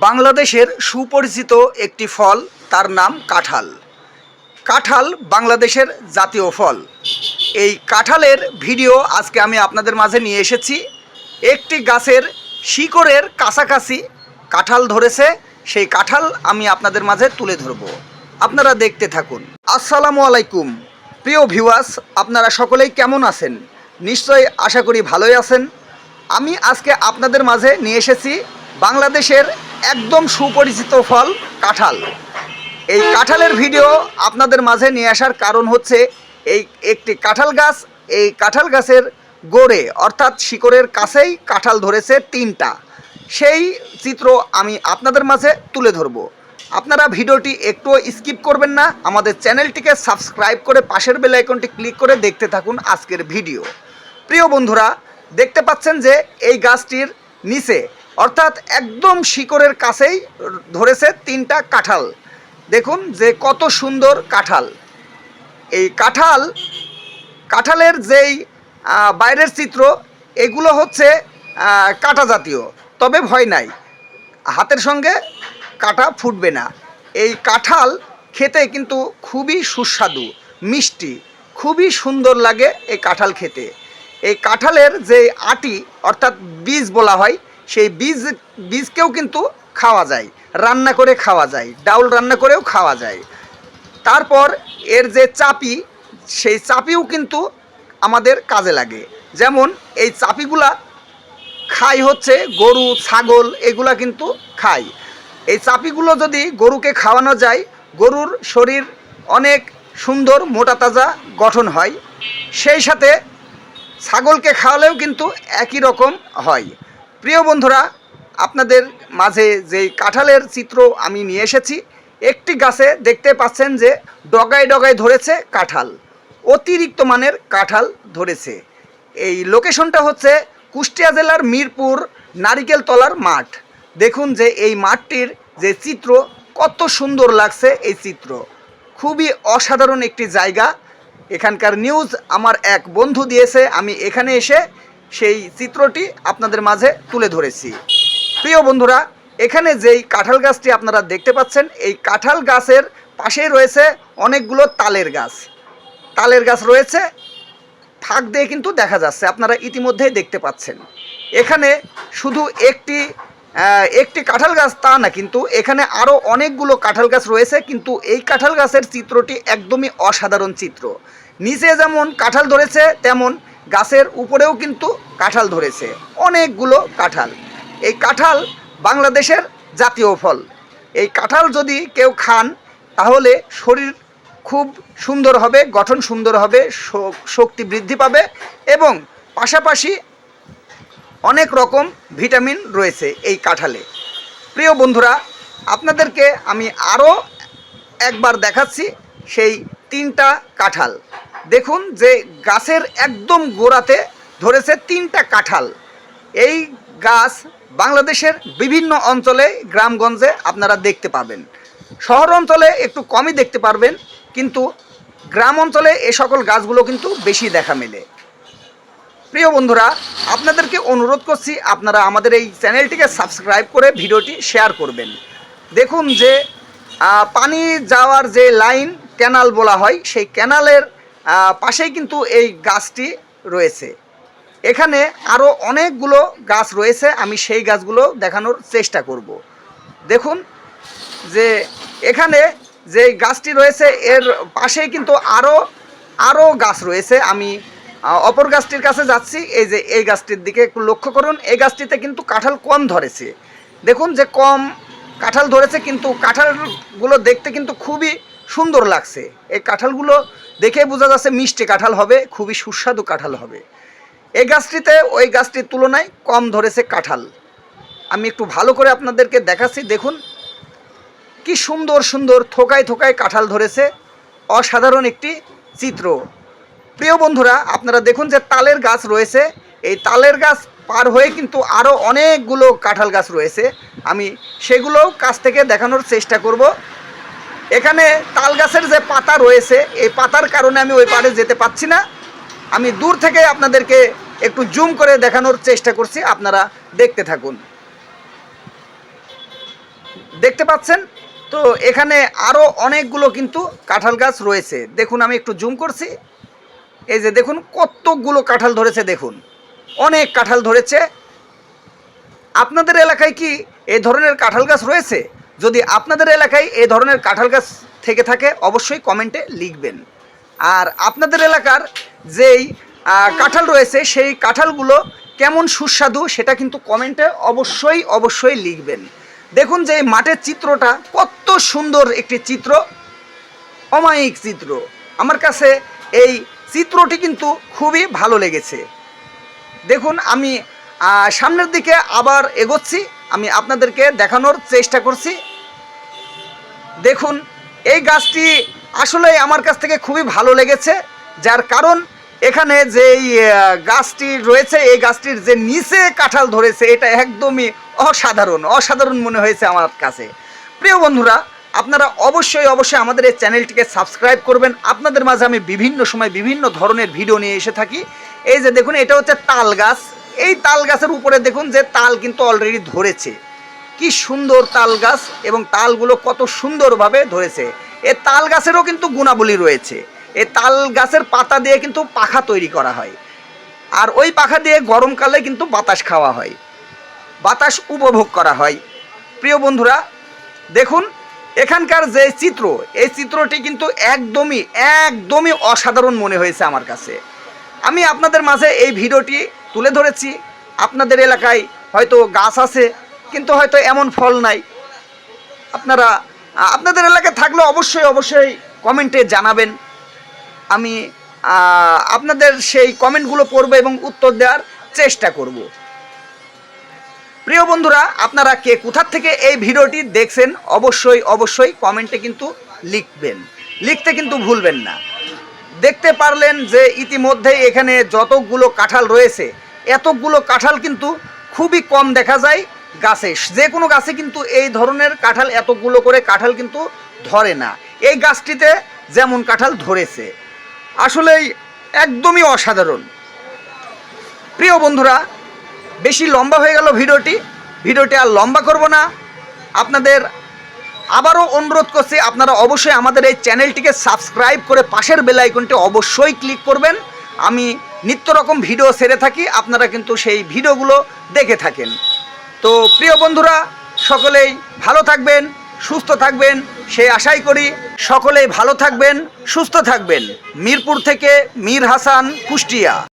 বাংলাদেশের সুপরিচিত একটি ফল, তার নাম কাঁঠাল। কাঁঠাল বাংলাদেশের জাতীয় ফল। এই কাঁঠালের ভিডিও আজকে আমি আপনাদের মাঝে নিয়ে এসেছি। একটি গাছের শিকড়ের কাছাকাছি কাঁঠাল ধরেছে। সেই কাঁঠাল আমি আপনাদের মাঝে তুলে ধরব। আপনারা দেখতে থাকুন। আসসালামু আলাইকুম। প্রিয় ভিউয়ার্স, আপনারা সকলেই কেমন আছেন? নিশ্চয়ই আশা করি ভালোই আছেন। আমি আজকে আপনাদের মাঝে নিয়ে এসেছি বাংলাদেশের একদম সুপরিচিত ফল, কাঁঠাল। এই কাঁঠালের ভিডিও আপনাদের মাঝে নিয়ে আসার কারণ হচ্ছে এই একটি কাঁঠাল গাছ, এই কাঁঠাল গাছের গোড়ে, অর্থাৎ শিকড়ের কাছেই কাঁঠাল ধরেছে তিনটা। সেই চিত্র আমি আপনাদের মাঝে তুলে ধরব। আপনারা ভিডিওটি একটু স্কিপ করবেন না, আমাদের চ্যানেলটিকে সাবস্ক্রাইব করে পাশের বেল আইকনটি ক্লিক করে দেখতে থাকুন আজকের ভিডিও। প্রিয় বন্ধুরা, দেখতে পাচ্ছেন যে এই গাছটির নিচে অর্থাৎ একদম শিকড়ের কাছেই ধরেছে তিনটা কাঁঠাল। দেখুন যে কত সুন্দর কাঁঠাল। এই কাঁঠাল, কাঁঠালের যেই বাইরের চিত্র, এগুলো হচ্ছে কাঁটা জাতীয়, তবে ভয় নাই। হাতের সঙ্গে কাঁটা ফুটবে না। এই কাঁঠাল খেতে কিন্তু খুবই সুস্বাদু, মিষ্টি, খুবই সুন্দর লাগে এই কাঁঠাল খেতে। এই কাঁঠালের যে আটি, অর্থাৎ বীজ বলা হয় সেই বীজ, বীজকেও কিন্তু খাওয়া যায়, রান্না করে খাওয়া যায়, ডাউল রান্না করেও খাওয়া যায়। তারপর এর যে চাপি, সেই চাপিও কিন্তু আমাদের কাজে লাগে। যেমন এই চাপিগুলা খাই হচ্ছে গরু, ছাগল, এগুলা কিন্তু খায় এই চাপিগুলো যদি গরুকে খাওয়ানো যায়, গরুর শরীর অনেক সুন্দর, মোটা তাজা গঠন হয়। সেই সাথে ছাগলকে খাওয়ালেও কিন্তু একই রকম হয়। প্রিয় বন্ধুরা, আপনাদের মাঝে যেই কাঁঠালের চিত্র আমি নিয়ে এসেছি, একটি গাছে দেখতে পাচ্ছেন যে ডগায় ডগায় ধরেছে কাঁঠাল, অতিরিক্ত মানের কাঁঠাল ধরেছে। এই লোকেশনটা হচ্ছে কুষ্টিয়া জেলার মিরপুর নারিকেল তলার মাঠ। দেখুন যে এই মাঠটির যে চিত্র, কত সুন্দর লাগছে এই চিত্র। খুবই অসাধারণ একটি জায়গা। এখানকার নিউজ আমার এক বন্ধু দিয়েছে, আমি এখানে এসে সেই চিত্রটি আপনাদের মাঝে তুলে ধরেছি। প্রিয় বন্ধুরা, এখানে যেই কাঁঠাল গাছটি আপনারা দেখতে পাচ্ছেন, এই কাঁঠাল গাছের পাশেই রয়েছে অনেকগুলো তালের গাছ। তালের গাছ রয়েছে, ফাঁক দিয়ে কিন্তু দেখা যাচ্ছে, আপনারা ইতিমধ্যেই দেখতে পাচ্ছেন। এখানে শুধু একটি একটি কাঁঠাল গাছ তা না, কিন্তু এখানে আরও অনেকগুলো কাঁঠাল গাছ রয়েছে, কিন্তু এই কাঁঠাল গাছের চিত্রটি একদমই অসাধারণ চিত্র। নিচে যেমন কাঁঠাল ধরেছে, তেমন গাছের উপরেও কিন্তু কাঁঠাল ধরেছে, অনেকগুলো কাঁঠাল। এই কাঁঠাল বাংলাদেশের জাতীয় ফল। এই কাঁঠাল যদি কেউ খান, তাহলে শরীর খুব সুন্দর হবে, গঠন সুন্দর হবে শক্তি বৃদ্ধি পাবে এবং পাশাপাশি অনেক রকম ভিটামিন রয়েছে এই কাঁঠালে। প্রিয় বন্ধুরা, আপনাদেরকে আমি আরও একবার দেখাচ্ছি সেই তিনটা কাঁঠাল। দেখুন যে গাছের একদম গোড়াতে ধরেছে তিনটা কাঁঠাল। এই গাছ বাংলাদেশের বিভিন্ন অঞ্চলে, গ্রামগঞ্জে আপনারা দেখতে পাবেন। শহর অঞ্চলে একটু কমই দেখতে পারবেন, কিন্তু গ্রাম অঞ্চলে এ সকল গাছগুলো কিন্তু বেশি দেখা মেলে। প্রিয় বন্ধুরা, আপনাদেরকে অনুরোধ করছি, আপনারা আমাদের এই চ্যানেলটিকে সাবস্ক্রাইব করে ভিডিওটি শেয়ার করবেন। দেখুন যে পানি যাওয়ার যে লাইন, ক্যানাল বলা হয়, সেই ক্যানালের পাশেই কিন্তু এই গাছটি রয়েছে। এখানে আরও অনেকগুলো গাছ রয়েছে, আমি সেই গাছগুলো দেখানোর চেষ্টা করব। দেখুন যে এখানে যে গাছটি রয়েছে, এর পাশেই কিন্তু আরও আরও গাছ রয়েছে। আমি অপর গাছটির কাছে যাচ্ছি, এই যে এই গাছটির দিকে একটু লক্ষ্য করুন। এই গাছটিতে কিন্তু কাঁঠাল কম ধরেছে। দেখুন যে কম কাঁঠাল ধরেছে, কিন্তু কাঁঠালগুলো দেখতে কিন্তু খুবই সুন্দর লাগছে। এই কাঁঠালগুলো দেখে বোঝা যাচ্ছে মিষ্টি কাঁঠাল হবে, খুবই সুস্বাদু কাঁঠাল হবে। এই গাছটিতে, ওই গাছটির তুলনায় কম ধরেছে কাঁঠাল। আমি একটু ভালো করে আপনাদেরকে দেখাচ্ছি, দেখুন। কি সুন্দর সুন্দর, থোকায় থোকায় কাঁঠাল ধরেছে। অসাধারণ একটি চিত্র। প্রিয় বন্ধুরা, আপনারা দেখুন যে তালের গাছ রয়েছে। এই তালের গাছ পার হয়ে কিন্তু আরও অনেকগুলো কাঁঠাল গাছ রয়েছে। আমি সেগুলোও কাছ থেকে দেখানোর চেষ্টা করব। এখানে তাল গাছের যে পাতা রয়েছে, এই পাতার কারণে আমি ওই পারে যেতে পাচ্ছি না। আমি দূর থেকে আপনাদেরকে একটু জুম করে দেখানোর চেষ্টা করছি, আপনারা দেখতে থাকুন। দেখতে পাচ্ছেন? তো এখানে আরও অনেকগুলো কিন্তু কাঁঠাল গাছ রয়েছে। দেখুন, আমি একটু জুম করছি। এই যে দেখুন, কতগুলো কাঁঠাল ধরেছে, দেখুন। অনেক কাঁঠাল ধরেছে। আপনাদের এলাকায় কি এই ধরনের কাঁঠাল গাছ রয়েছে? যদি আপনাদের এলাকায় এ ধরনের কাঁঠাল গাছ থেকে থাকে, অবশ্যই কমেন্টে লিখবেন। আর আপনাদের এলাকার যেই কাঁঠাল রয়েছে, সেই কাঁঠালগুলো কেমন সুস্বাদু সেটা কিন্তু কমেন্টে অবশ্যই অবশ্যই লিখবেন। দেখুন যে মাঠের চিত্রটা কত সুন্দর একটি চিত্র, অমায়িক চিত্র। আমার কাছে এই চিত্রটি কিন্তু খুবই ভালো লেগেছে। দেখুন আমি সামনের দিকে আবার এগোচ্ছি, আমি আপনাদেরকে দেখানোর চেষ্টা করছি। দেখুন, এই গাছটি আসলে আমার কাছ থেকে খুবই ভালো লেগেছে, যার কারণ এখানে যে গাছটি রয়েছে, এই গাছটির যে নিচে কাঁঠাল ধরেছে, এটা একদমই অসাধারণ অসাধারণ মনে হয়েছে আমার কাছে। প্রিয় বন্ধুরা, আপনারা অবশ্যই অবশ্যই আমাদের এই চ্যানেলটিকে সাবস্ক্রাইব করবেন। আপনাদের মাঝে আমি বিভিন্ন সময় বিভিন্ন ধরনের ভিডিও নিয়ে এসে থাকি। এই যে দেখুন, এটা হচ্ছে তাল গাছ। এই তাল গাছের উপরে দেখুন যে তাল কিন্তু অলরেডি ধরেছে। কি সুন্দর তাল গাছ এবং তালগুলো কত সুন্দরভাবে ধরেছে। এ তাল গাছেরও কিন্তু গুণাবলী রয়েছে। এই তাল গাছের পাতা দিয়ে কিন্তু পাখা তৈরি করা হয়। আর ওই পাখা দিয়ে গরমকালে কিন্তু বাতাস খাওয়া হয়। বাতাস উপভোগ করা হয়। প্রিয় বন্ধুরা, দেখুন, এখানকার যে চিত্র, এই চিত্রটি কিন্তু একদমই একদমই অসাধারণ মনে হয়েছে আমার কাছে। আমি আপনাদের মাঝে এই ভিডিওটি তুলে ধরেছি। আপনাদের এলাকায় হয়তো গাছ আছে কিন্তু হয়তো এমন ফল নাই। আপনারা, আপনাদের এলাকায় থাকলে অবশ্যই অবশ্যই কমেন্টে জানাবেন। আমি আপনাদের সেই কমেন্টগুলো পড়ব এবং উত্তর দেওয়ার চেষ্টা করব। প্রিয় বন্ধুরা, আপনারা কে কোথার থেকে এই ভিডিওটি দেখছেন, অবশ্যই অবশ্যই কমেন্টে কিন্তু লিখবেন। লিখতে কিন্তু ভুলবেন না। দেখতে পারলেন যে ইতিমধ্যেই এখানে যতগুলো কাঁঠাল রয়েছে, এতগুলো কাঁঠাল কিন্তু খুবই কম দেখা যায়। গাছে। যে কোনো গাছে কিন্তু এই ধরনের কাঁঠাল, এতগুলো করে কাঁঠাল কিন্তু ধরে না। এই গাছটিতে যেমন কাঁঠাল ধরেছে, আসলেই একদমই অসাধারণ। প্রিয় বন্ধুরা, বেশি লম্বা হয়ে গেল ভিডিওটি। ভিডিওটি আর লম্বা করব না। আপনাদের আবারও অনুরোধ করছি, আপনারা অবশ্যই আমাদের এই চ্যানেলটিকে সাবস্ক্রাইব করে পাশের বেল আইকনটি অবশ্যই ক্লিক করবেন। আমি নিত্য রকম ভিডিও সেরে থাকি, আপনারা কিন্তু সেই ভিডিওগুলো দেখে থাকেন। তো প্রিয় বন্ধুরা, সকলেই ভালো থাকবেন, সুস্থ থাকবেন সেই আশাই করি সকলেই ভালো থাকবেন, সুস্থ থাকবেন। মিরপুর থেকে মীর হাসান কুষ্টিয়া।